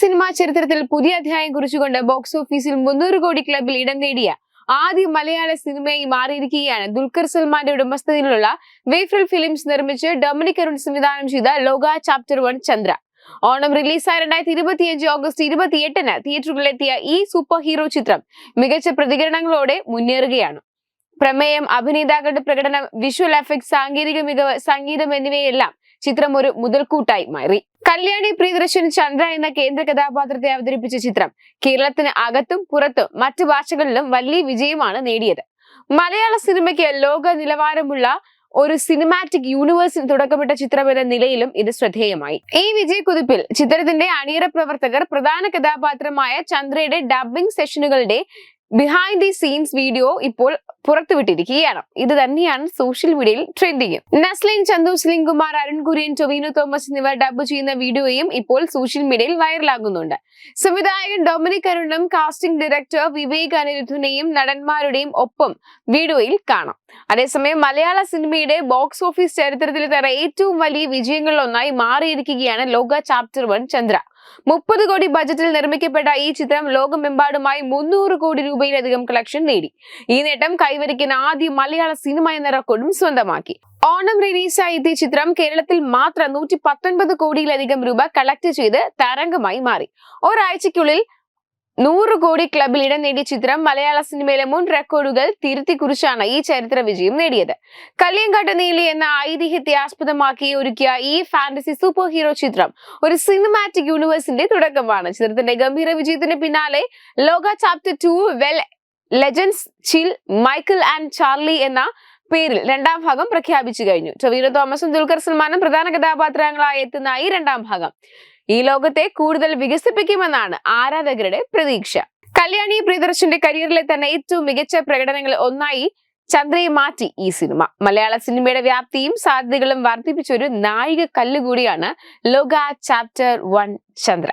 Cinema ചരിത്രത്തിൽ പുതിയ അധ്യായം കുറിച്ചുകൊണ്ട് ബോക്സ് ഓഫീസിൽ മുന്നൂറ് കോടി ക്ലബിൽ ഇടം നേടിയ ആദ്യ മലയാള സിനിമയായി മാറിയിരിക്കുകയാണ് ദുൽഖർ സൽമാന്റെ ഉടമസ്ഥതയിലുള്ള വേഫ്രൽ ഫിലിംസ് നിർമ്മിച്ച് ഡൊമിനിക് അരുൺ സംവിധാനം ചെയ്ത ലോക ചാപ്റ്റർ വൺ ചന്ദ്ര. ഓണം റിലീസായ രണ്ടായിരത്തി ഇരുപത്തിയഞ്ച് ഓഗസ്റ്റ് ഇരുപത്തിയെട്ടിന് തിയേറ്ററുകളിലെത്തിയ ഈ സൂപ്പർ ഹീറോ ചിത്രം മികച്ച പ്രതികരണങ്ങളോടെ മുന്നേറുകയാണ്. പ്രമേയം അഭിനേതാക്കളുടെ പ്രകടനം വിഷ്വൽ എഫക്ട് സാങ്കേതിക മികവ് സംഗീതം എന്നിവയെല്ലാം ചിത്രം ഒരു മുതൽക്കൂട്ടായി മാറി. കല്യാണി പ്രിയദർശൻ ചന്ദ്ര എന്ന കേന്ദ്ര കഥാപാത്രത്തെ അവതരിപ്പിച്ച ചിത്രം കേരളത്തിന് അകത്തും പുറത്തും മറ്റു ഭാഷകളിലും വലിയ വിജയമാണ് നേടിയത്. മലയാള സിനിമയ്ക്ക് ലോക നിലവാരമുള്ള ഒരു സിനിമാറ്റിക് യൂണിവേഴ്സിന് തുടക്കമിട്ട ചിത്രം എന്ന നിലയിലും ഇത് ശ്രദ്ധേയമായി. ഈ വിജയക്കുതിപ്പിൽ ചിത്രത്തിന്റെ അണിയറ പ്രവർത്തകർ പ്രധാന കഥാപാത്രമായ ചന്ദ്രയുടെ ഡബ്ബിംഗ് സെഷനുകളുടെ ബിഹൈൻഡ് ദി സീൻസ് വീഡിയോ ഇപ്പോൾ പുറത്തുവിട്ടിരിക്കുകയാണ്. ഇത് തന്നെയാണ് സോഷ്യൽ മീഡിയയിൽ ട്രെൻഡിങ് നസ്ലിൻ ചന്തു സ്ലിം കുമാർ അരുൺ കുര്യൻ ടൊവിനോ തോമസ് എന്നിവർ ഡബ് ചെയ്യുന്ന വീഡിയോയും ഇപ്പോൾ സോഷ്യൽ മീഡിയയിൽ വൈറലാകുന്നുണ്ട് സംവിധായകൻ ഡൊമിനിക് അരുണും കാസ്റ്റിംഗ് ഡയറക്ടർ വിവേക് അനിരുദ്ധനെയും നടന്മാരുടെയും ഒപ്പം വീഡിയോയിൽ കാണാം. അതേസമയം മലയാള സിനിമയുടെ ബോക്സ് ഓഫീസ് ചരിത്രത്തിലെ തന്നെ ഏറ്റവും വലിയ വിജയങ്ങളിലൊന്നായി മാറിയിരിക്കുകയാണ് ലോക ചാപ്റ്റർ വൺ ചന്ദ്ര. മുപ്പത് കോടി ബജറ്റിൽ നിർമ്മിക്കപ്പെട്ട ഈ ചിത്രം ലോകമെമ്പാടുമായി മുന്നൂറ് കോടി രൂപയിലധികം കളക്ഷൻ നേടി. ഈ നേട്ടം കൈവരിക്കുന്ന ആദ്യ മലയാള സിനിമ എന്ന റെക്കോർഡും സ്വന്തമാക്കി. ഓണം റിലീസായ എത്തിയ ചിത്രം കേരളത്തിൽ മാത്രം നൂറ്റി പത്തൊൻപത് കോടിയിലധികം രൂപ കളക്ട് ചെയ്ത് തരംഗമായി മാറി. ഒരാഴ്ചയ്ക്കുള്ളിൽ നൂറ് കോടി ക്ലബിൽ ഇടം നേടിയ ചിത്രം മലയാള സിനിമയിലെ മുൻ റെക്കോർഡുകൾ തിരുത്തി കുറിച്ചാണ് ഈ ചരിത്ര വിജയം നേടിയത്. കല്യാങ്കാട്ട് നീലി എന്ന ഐതിഹ്യത്തെ ആസ്പദമാക്കി ഒരുക്കിയ ഈ ഫാന്റസി സൂപ്പർ ഹീറോ ചിത്രം ഒരു സിനിമാറ്റിക് യൂണിവേഴ്സിന്റെ തുടക്കമാണ്. ചിത്രത്തിന്റെ ഗംഭീര വിജയത്തിന് പിന്നാലെ Lokah chapter two when legends chill Michael and Charlie എന്ന പേരിൽ രണ്ടാം ഭാഗം പ്രഖ്യാപിച്ചു കഴിഞ്ഞു. ടൊവീനോ തോമസും ദുൽഖർ സൽമാനും പ്രധാന കഥാപാത്രങ്ങളായി എത്തുന്ന ഈ രണ്ടാം ഭാഗം. ഈ ലോകത്തെ കൂടുതൽ വികസിപ്പിക്കുമെന്നാണ് ആരാധകരുടെ പ്രതീക്ഷ. കല്യാണി പ്രിയദർശന്റെ കരിയറിലെ തന്നെ ഏറ്റവും മികച്ച പ്രകടനങ്ങളിൽ ഒന്നായി ചന്ദ്രയെ മാറ്റി ഈ സിനിമ. മലയാള സിനിമയുടെ വ്യാപ്തിയും സാധ്യതകളും വർദ്ധിപ്പിച്ച ഒരു നായിക കല്ലുകൂടിയാണ് ലോക ചാപ്റ്റർ വൺ ചന്ദ്ര